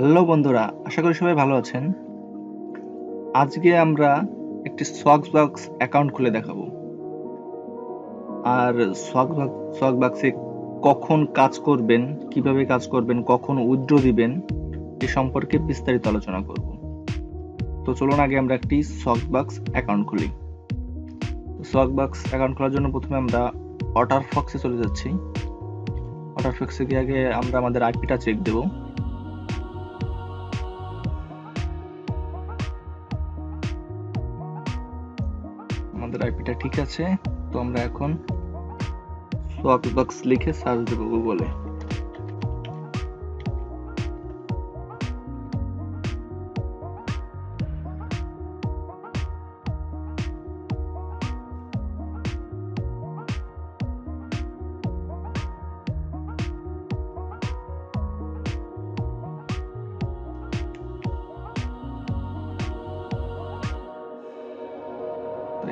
Hello বন্ধুরা, আশা করি সবাই ভালো আছেন। আজকে আমরা একটি সোয়াগ বক্স অ্যাকাউন্ট খুলে দেখাবো। আর সোয়াগ সোয়াগ বক্সে কখন কাজ করবেন, কীভাবে কাজ করবেন, কখন উইথড্র দিবেন, এ সম্পর্কে বিস্তারিত আলোচনা করব। তো চলুন আগে আমরা একটি সোয়াগ বক্স অ্যাকাউন্ট খুলি। সোয়াগ বক্স অ্যাকাউন্ট খোলার জন্য প্রথমে আমরা ওয়াটার ফক্সে চলে যাচ্ছি। ওয়াটার ফক্সে গিয়ে আগে আমরা আমাদের আইপিটা চেক দেবো। আমাদের আইপিটা ঠিক আছে তো আমরা এখন সোয়াপ বক্স লিখে সার্চ দেবো গুগলে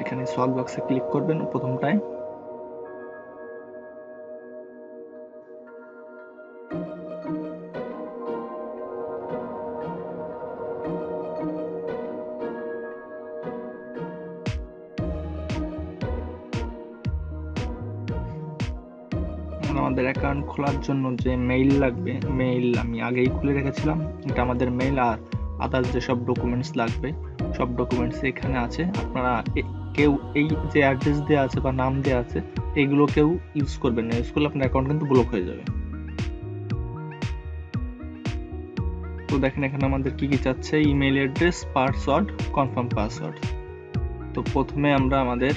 এখানে সোয়াগ বক্সে ক্লিক করবেন প্রথমটায়। আমাদের অ্যাকাউন্ট খোলার জন্য যে মেইল লাগবে মেইল আমি আগেই খুলে রেখেছিলাম। এটা আমাদের মেইল আর আদার্স যেসব ডকুমেন্টস লাগবে, সব ডকুমেন্টস এখানে আছে। আপনারা কেউ এই যে অ্যাড্রেস দেওয়া আছে বা নাম দেওয়া আছে, এগুলো কেউ ইউজ করবেন না। ইউজ করলে আপনার অ্যাকাউন্ট কিন্তু ব্লক হয়ে যাবে। তো দেখেন এখানে আমাদের কি কি চাচ্ছে? Email address password confirm password তো প্রথমে আমরা আমাদের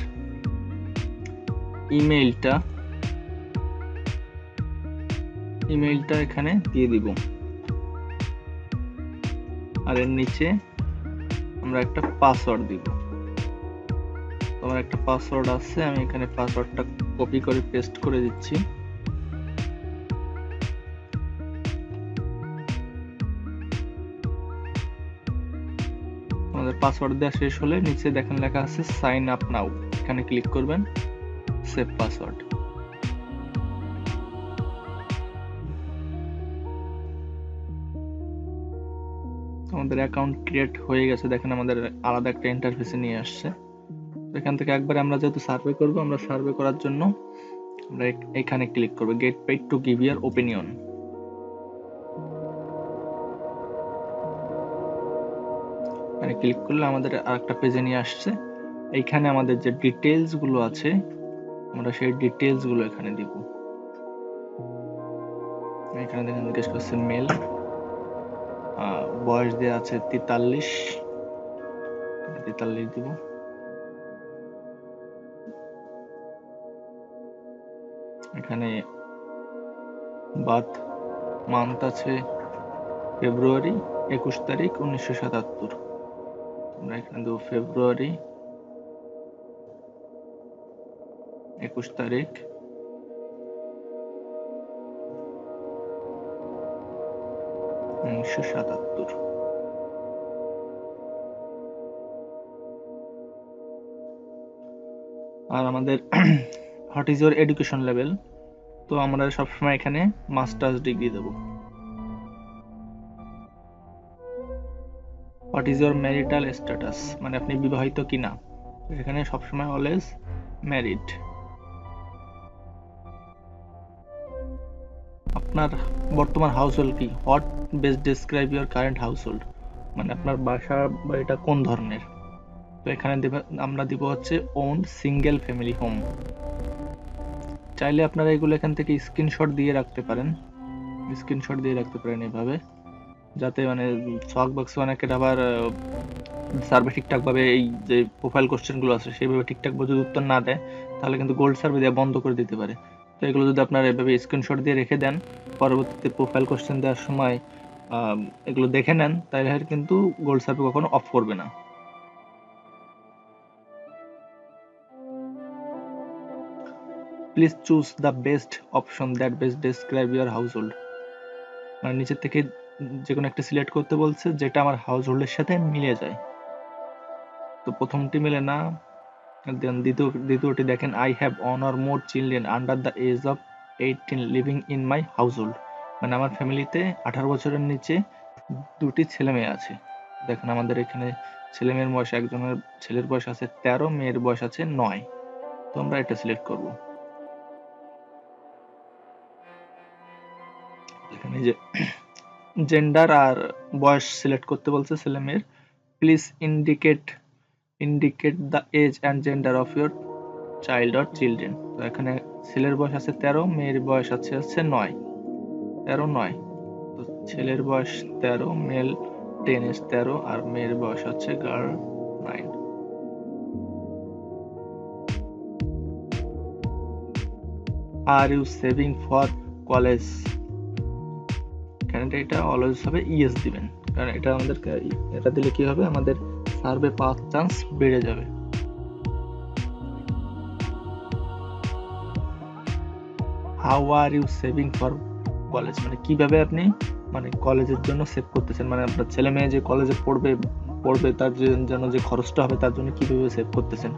ইমেইলটা ইমেইলটা এখানে দিয়ে দিব। আর এর নিচে আমরা একটা পাসওয়ার্ড দিব। আমার একটা পাসওয়ার্ড আছে, আমি এখানে পাসওয়ার্ডটা কপি করে পেস্ট করে দিচ্ছি। আমাদের পাসওয়ার্ড দেওয়া শেষ হলে নিচে দেখেন লেখা আছে সাইন আপ নাও এখানে ক্লিক করবেন সেভ পাসওয়ার্ড আমাদের অ্যাকাউন্ট ক্রিয়েট হয়ে গেছে, দেখেন আমাদের আলাদা একটা ইন্টারফেসে নিয়ে আসছে। এখান থেকে একবার আমরা যেহেতু সার্ভে করব, আমরা সার্ভে করার জন্য আমরা এখানে ক্লিক করব get paid to give your opinion এখানে ক্লিক করলে আমাদের আরেকটা পেজে নিয়ে আসছে। এইখানে আমাদের যে ডিটেলসগুলো আছে, আমরা সেই ডিটেলসগুলো এখানে দিব। এখানে দেখেন জিজ্ঞেস করছে মেল বয়স দেওয়া আছে তেতাল্লিশ। তেতাল্লিশ দিব। এখানে বাদ মান্থ আছে ফেব্রুয়ারি একুশ তারিখ উনিশশো সাতাত্তর। আমরা এখানে দেবো ফেব্রুয়ারি একুশ তারিখ। উনিশশো সাতাত্তর। আর আমাদের what is your education level. তো আমরা সবসময় এখানে masters degree Dev. What is your marital status মানে আপনি বিবাহিত কিনা? তো এখানে সবসময় অলওয়েজ ম্যারিড আপনার বর্তমান হাউস হোল্ড কি? What best describe your current house hold মানে আপনার বাসা বাড়িটা কোন ধরনের? তো এখানে দেবে আমরা দিব হচ্ছে ওন সিঙ্গেল ফ্যামিলি হোম চাইলে আপনারা এগুলো এখান থেকে স্ক্রিনশট দিয়ে রাখতে পারেন। স্ক্রিনশট দিয়ে রাখতে পারেন এভাবে। যাতে মানে শক বক্স অনেকের আবার সার্ভে ঠিকঠাক ভাবে এই যে প্রোফাইল কোশ্চেনগুলো আছে, সেইভাবে ঠিকঠাক যদি উত্তর না দেয়, তাহলে কিন্তু গোল্ড সার্ভে দেওয়া বন্ধ করে দিতে পারে। তো এগুলো যদি আপনারা এভাবে স্ক্রিনশট দিয়ে রেখে দেন, পরবর্তীতে প্রোফাইল কোশ্চেন দেওয়ার সময় এগুলো দেখে নেন, তাহলে কিন্তু গোল্ড সার্ভে কখনো অফ করবে না। Please choose the best option that best describe your house hold মানে নিচের থেকে যে কোনো একটা সিলেক্ট করতে বলছে, যেটা আমার হাউস হোল্ডের সাথে মিলে যায়। তো প্রথমটি মিলে না দেন দ্বিতীয়, দ্বিতীয়টি দেখেন I have one or more children under the age of eighteen living in my house hold মানে আমার ফ্যামিলিতে আঠারো বছরের নিচে দুটি ছেলে মেয়ে আছে। দেখেন আমাদের এখানে ছেলে মেয়ের বয়স একজনের ছেলের বয়স আছে তেরো, মেয়ের বয়স আছে নয়। তো আমরা এটা সিলেক্ট করব। যে জেন্ডার আর বয়স সিলেক্ট করতে বলছে ছেলে মেয়ের please indicate indicate the age and gender of your child or children তো এখানে ছেলের বয়স আছে তেরো, মেয়ের বয়স আছে হচ্ছে নয়। তেরো, নয়। তো ছেলের বয়স তেরো মেল টেন এজ তেরো, আর মেয়ের বয়স হচ্ছে girl nine are you saving for college এখানে এটা অলওয়েজ হবে ইএস দিবেন। কারণ এটা আমাদেরকে এটা দিলে কি হবে? আমাদের সার্ভে পাওয়ার চান্স বেড়ে যাবে। How are you saving for college মানে কীভাবে আপনি মানে কলেজের জন্য সেভ করতেছেন? মানে আপনার ছেলে মেয়ে যে কলেজে পড়বে পড়বে, তার জন্য যে খরচটা হবে, তার জন্য কীভাবে সেভ করতেছেন?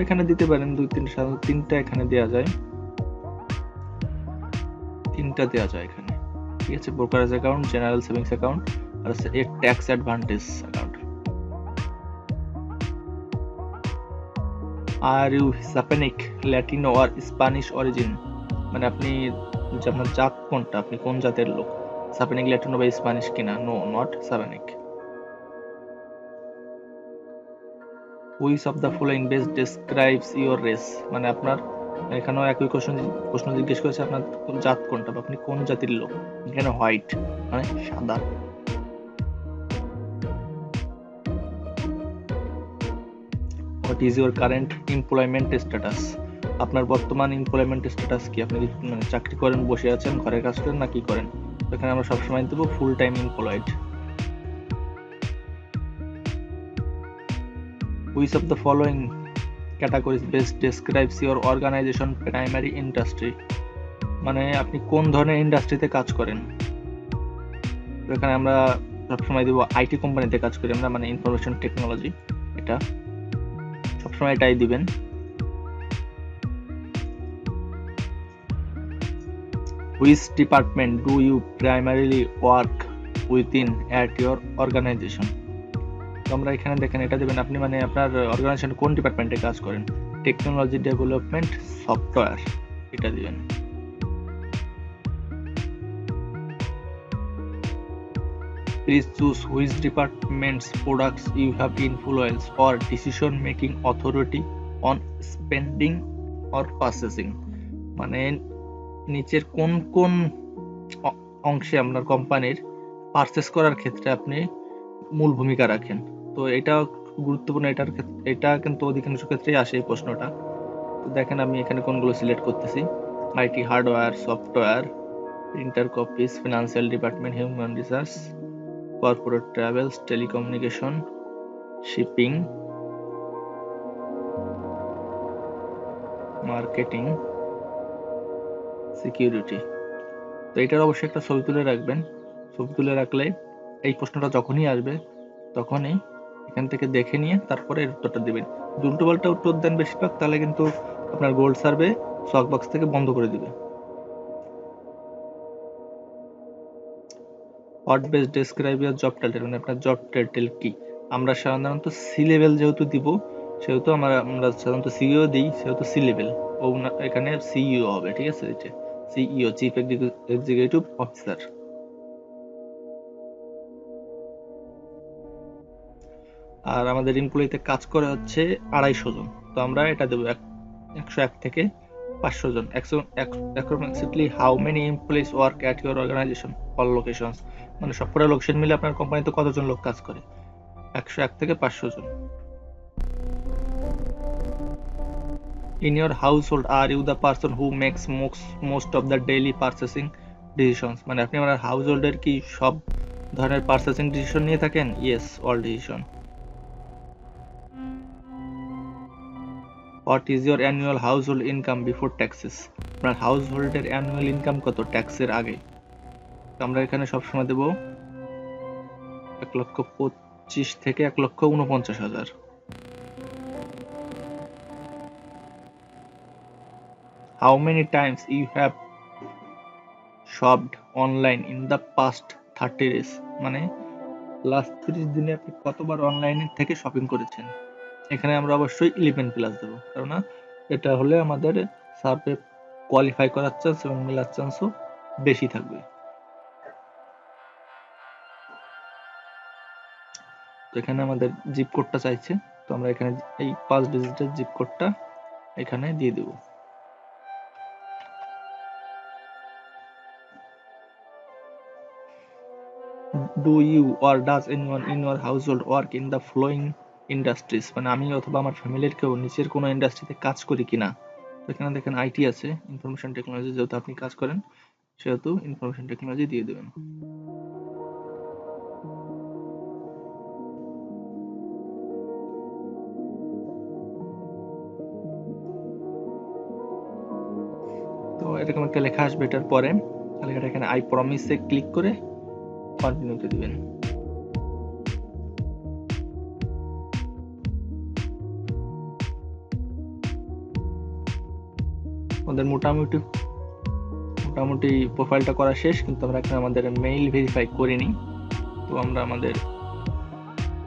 এখানে দিতে পারেন দুই, তিন সাধারণত তিনটা এখানে দেওয়া যায়। তিনটা দেওয়া যায় এখানে। ঠিক আছে brokerage account general savings account আর হচ্ছে a tax advantage account are you Hispanic Latino or Spanish origin মানে আপনি আপনার জাত কোনটা, আপনি কোন জাতের লোক? সাপেনিক ল্যাটিনো বা স্প্যানিশ কিনা? No not Hispanic which of the following best describes your race মানে আপনার এখানেও একই কোশ্চেন প্রশ্ন জিজ্ঞেস করেছে আপনার জাত কোনটা আপনি কোন জাতির লোক? এখানে হোয়াইট মানে সাদা। What is your current employment status আপনার বর্তমান এমপ্লয়মেন্ট স্ট্যাটাস কি? আপনি মানে চাকরি করেন, বসে আছেন, ঘরে কাজ করেন না কি করেন? এখানে আমরা সবসময় দেবো full time employed which of the following? Categories best describes your organisation primary industry মানে আপনি কোন ধরনের ইন্ডাস্ট্রিতে কাজ করেন? এখানে আমরা সবসময় দিব আইটি কোম্পানিতে কাজ করি আমরা মানে ইনফরমেশন টেকনোলজি এটা। সবসময় এটাই দিবেন। Which department do you primarily work with in at your organisation আমরা এখানে দেখেন, এটা দেবেন আপনি মানে আপনার অর্গানাইজেশন কোন ডিপার্টমেন্টে কাজ করেন? টেকনোলজি ডেভেলপমেন্ট সফটওয়্যার এটা দিবেন। Please choose which department's products you have influence or decision making authority on spending or purchasing মানে নিচের কোন কোন অংশে আপনার কোম্পানির পারচেস করার ক্ষেত্রে আপনি মূল ভূমিকা রাখেন। তো এটা গুরুত্বপূর্ণ, এটার এটা কিন্তু অধিকাংশ ক্ষেত্রেই আসে এই প্রশ্নটা। তো দেখেন আমি এখানে কোনগুলো সিলেক্ট করতেছি। IT hardware, software printer copies financial department human research corporate travels telecommunication shipping marketing security তো এটার অবশ্যই একটা ছবি তুলে রাখবেন। ছবি তুলে রাখলে এই প্রশ্নটা যখনই আসবে, তখনই এখান থেকে দেখে নিয়ে তারপরে এর উত্তরটা দিবেন। উল্টো পাল্টা উত্তর দেন বেশিরভাগ, তাহলে কিন্তু আপনার গোল্ড সার্ভে শক বক্স থেকে বন্ধ করে দিবে। What best describe your job title মানে আপনার জব টাইটেল কি? আমরা সাধারণত সি লেভেল যেহেতু দিব, সেহেতু আমরা আমরা সাধারণত সিইও দিই, সেহেতু সি লেভেল ও এখানে সিইও হবে, ঠিক আছে? সিইও চিফ এক্সিকিউটিভ অফিসার আর আমাদের এমপ্লয়িতে কাজ করে হচ্ছে আড়াইশো জন। তো আমরা এটা দেবো একশো এক থেকে পাঁচশো জন। একশো approximately how many employees work at your organisation all locations মানে সবকটা লোকেশন মিলে আপনার কোম্পানিতে কতজন লোক কাজ করে? একশো এক থেকে পাঁচশো জন। In your household are you the person who makes most, most of the daily purchasing decisions? মানে আপনি আপনার হাউস হোল্ডের কি সব ধরনের পারচেসিং ডিসিশন নিয়ে থাকেন? Yes all decision what is your annual household income before taxes আপনার হাউস হোল্ডের অ্যানুয়াল ইনকাম কত? ট্যাক্সের আগে। আমরা এখানে সবসময় দেব এক লক্ষ পঁচিশ থেকে এক লক্ষ উনপঞ্চাশ হাজার। How many times you have shopped online in the past thirty days মানে লাস্ট তিরিশ দিনে আপনি কতবার অনলাইনে থেকে শপিং করেছেন? এখানে আমরা অবশ্যই ইলেভেন প্লাস দেবো। কেননা এটা হলে আমাদের সার্ভে কোয়ালিফাই করার চান্স এবং মেলার চান্সও বেশি থাকবে। তো এখানে আমাদের জিপ কোডটা চাইছে। তো আমরা এখানে এই পাঁচ ডিজিটের জিপ কোডটা এখানে দিয়ে দেব। Do you or does anyone in your household work in the following industries মানে আমি অথবা আমার ফ্যামিলির কেউ নিচের কোনো ইন্ডাস্ট্রিতে কাজ করি কিনা। তো এখানে দেখেন আইটি আছে ইনফরমেশন টেকনোলজি যেহেতু আপনি কাজ করেন, সেহেতু ইনফরমেশন টেকনোলজি দিয়ে দেবেন। তো এরকম একটা লেখা আসবে এটার পরে লেখাটা এখানে আই প্রমিসে ক্লিক করে কন্টিনিউতে দিবেন। আমাদের মোটামুটি মোটামুটি প্রোফাইলটা করা শেষ, কিন্তু আমরা এখন আমাদের মেইল ভেরিফাই করিনি তো আমরা আমাদের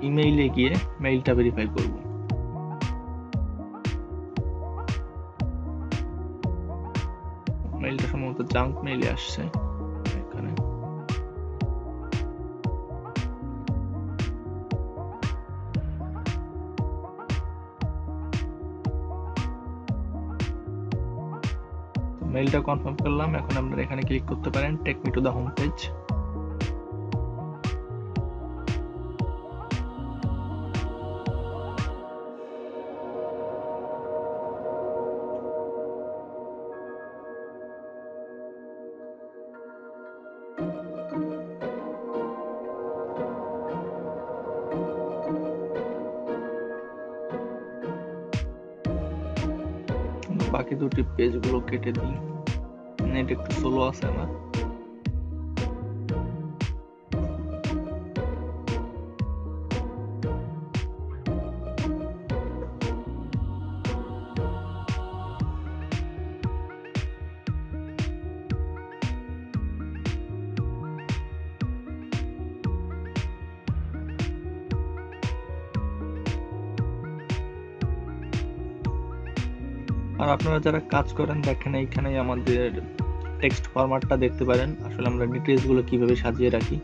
ইমেইলে গিয়ে মেইলটা ভেরিফাই করব। মেইলটা সম্ভবত জাঙ্ক মেইলে আসছে। মেইলটা কনফার্ম করলাম। এখন আপনারা এখানে ক্লিক করতে পারেন take me to the home page বাকি দুটি পেজগুলো কেটে দিই। নেট একটু স্লো আছে আমার। আর আপনারা যারা কাজ করেন, দেখেন এইখানে আমাদের টেক্সট ফরম্যাটটা দেখতে পারেন। আসলে আমরা ডিটেলসগুলো কীভাবে সাজিয়ে রাখি?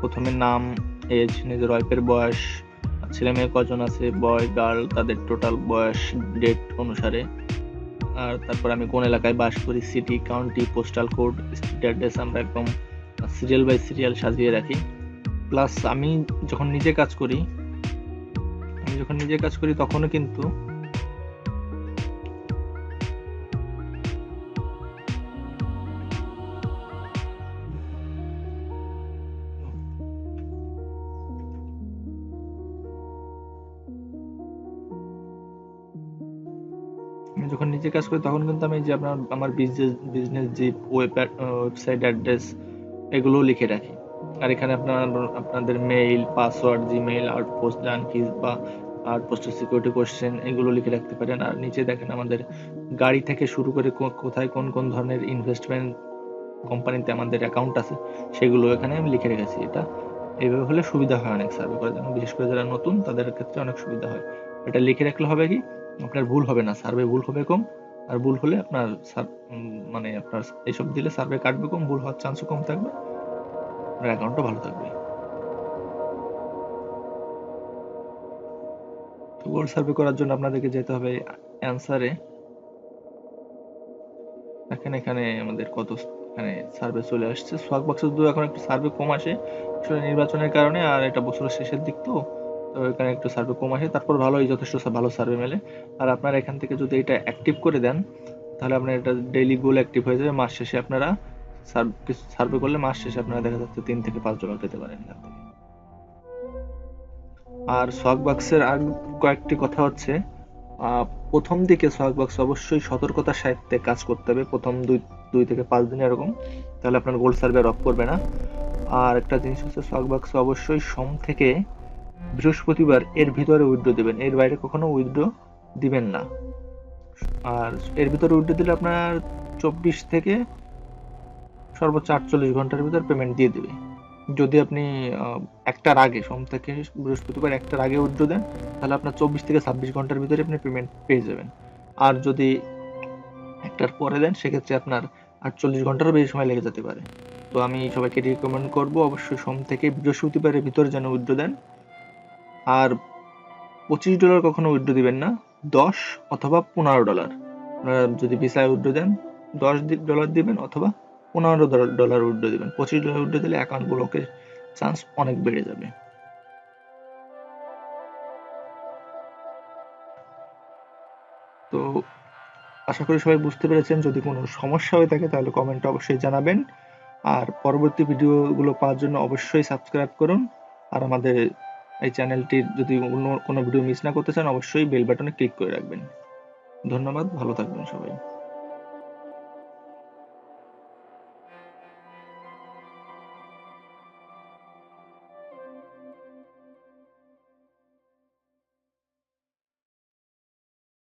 প্রথমে নাম এজ নিজের ওয়াইফের বয়স ছেলে মেয়ে কজন আছে বয় গার্ল তাদের টোটাল বয়স ডেট অনুসারে। আর তারপর আমি কোন এলাকায় বাস করি city county postal code street address আমরা একদম সিরিয়াল বাই সিরিয়াল সাজিয়ে রাখি। প্লাস আমি যখন নিজে কাজ করি, আমি যখন নিজে কাজ করি তখনও কিন্তু কাজ করি, তখন কিন্তু আমি যে আপনার আমার বিজনেস বিজনেস যে ওয়েবসাইট অ্যাড্রেস এগুলো লিখে রাখি। আর এখানে আপনার, আপনাদের মেইল পাসওয়ার্ড জিমেইল আউটপোস্ট জানকিজ বা আউটপোস্টের সিকিউরিটি কোশ্চেন এগুলো লিখে রাখতে পারেন। আর নিচে দেখেন আমাদের গাড়ি থেকে শুরু করে কোথায় কোন কোন ধরনের ইনভেস্টমেন্ট কোম্পানিতে আমাদের অ্যাকাউন্ট আছে, সেগুলো এখানে আমি লিখে রেখেছি। এটা এইভাবে হলে সুবিধা হয় অনেক সার্ভে করার জন্য। বিশেষ করে যারা নতুন, তাদের ক্ষেত্রে অনেক সুবিধা হয়। এটা লিখে রাখলে হবে কি? আপনার ভুল হবে না। সার্ভে ভুল হবে কম। আর ভুল হলে আপনার মানে আপনার এইসব দিলে সার্ভে কাটবে কম, ভুল হওয়ার চান্সও কম থাকবে। আপনার অ্যাকাউন্টও ভালো থাকবে। তো সার্ভে করার জন্য আপনাদেরকে যেতে হবে অ্যান্সারে দেখেন এখানে আমাদের কত এখানে সার্ভে চলে আসছে। সোয়াক বক্সে এখন একটু সার্ভে কম আসে, আসলে নির্বাচনের কারণে আর এটা বছরের শেষের দিক তো। এখানে একটু সার্ভে কম আসে। তারপর ভালোই যথেষ্ট ভালো সার্ভে মেলে। আর আপনারা এখান থেকে যদি এটা অ্যাক্টিভ করে দেন, তাহলে আপনার এটা ডেইলি গোল অ্যাক্টিভ হয়ে যাবে। মাস শেষে আপনারা সার্ভে করলে মাস শেষে আপনারা দেখা যাচ্ছে তিন থেকে পাঁচ ডলার পেতে পারেন এখান থেকে। আর সোয়াক বাক্সের আর কয়েকটি কথা হচ্ছে প্রথম দিকে সোয়াক বাক্স অবশ্যই সতর্কতার সাহিত্যে কাজ করতে হবে। প্রথম দুই দুই থেকে পাঁচ দিন এরকম। তাহলে আপনার গোল্ড সার্ভে অফ করবে না। আর একটা জিনিস হচ্ছে সোয়াক বাক্স অবশ্যই সোম থেকে বৃহস্পতিবার এর ভিতরে উইড্রো দিবেন। এর বাইরে কখনো উইড্রো দিবেন না। আর এর ভিতরে উইড্রো দিলে আপনার চব্বিশ থেকে সর্বোচ্চ আটচল্লিশ ঘণ্টার ভিতর পেমেন্ট দিয়ে দেবে। যদি আপনি একটার আগে, সোম থেকে বৃহস্পতিবার একটার আগে উইড্রো দেন, তাহলে আপনার চব্বিশ থেকে ছাব্বিশ ঘণ্টার ভিতরে আপনি পেমেন্ট পেয়ে যাবেন। আর যদি একটার পরে দেন, সেক্ষেত্রে আপনার আটচল্লিশ ঘন্টারও বেশি সময় লেগে যেতে পারে। তো আমি সবাইকে রিকমেন্ড করব, অবশ্যই সোম থেকে বৃহস্পতিবারের ভিতরে যেন উইড্রো দেন। আর পঁচিশ ডলার কখনো উইথড্র দিবেন না, দশ অথবা পনেরো ডলার। আপনারা যদি ভিসায় উইথড্র দেন, দশ ডলার দিবেন অথবা পনেরো ডলার উইথড্র দিবেন। পঁচিশ ডলার উইথড্র দিলে অ্যাকাউন্ট ব্লকের চান্স অনেক বেড়ে যাবে। তো আশা করি সবাই বুঝতে পেরেছেন। যদি কোনো সমস্যা হয়ে থাকে তাহলে কমেন্টে অবশ্যই জানাবেন। আর পরবর্তী ভিডিওগুলো পাওয়ার জন্য অবশ্যই সাবস্ক্রাইব করুন। আর আমাদের এই চ্যানেলটির যদি অন্য কোনো ভিডিও মিস না করতে চান, অবশ্যই বেল বাটনে ক্লিক করে রাখবেন। ধন্যবাদ, ভালো থাকবেন সবাই।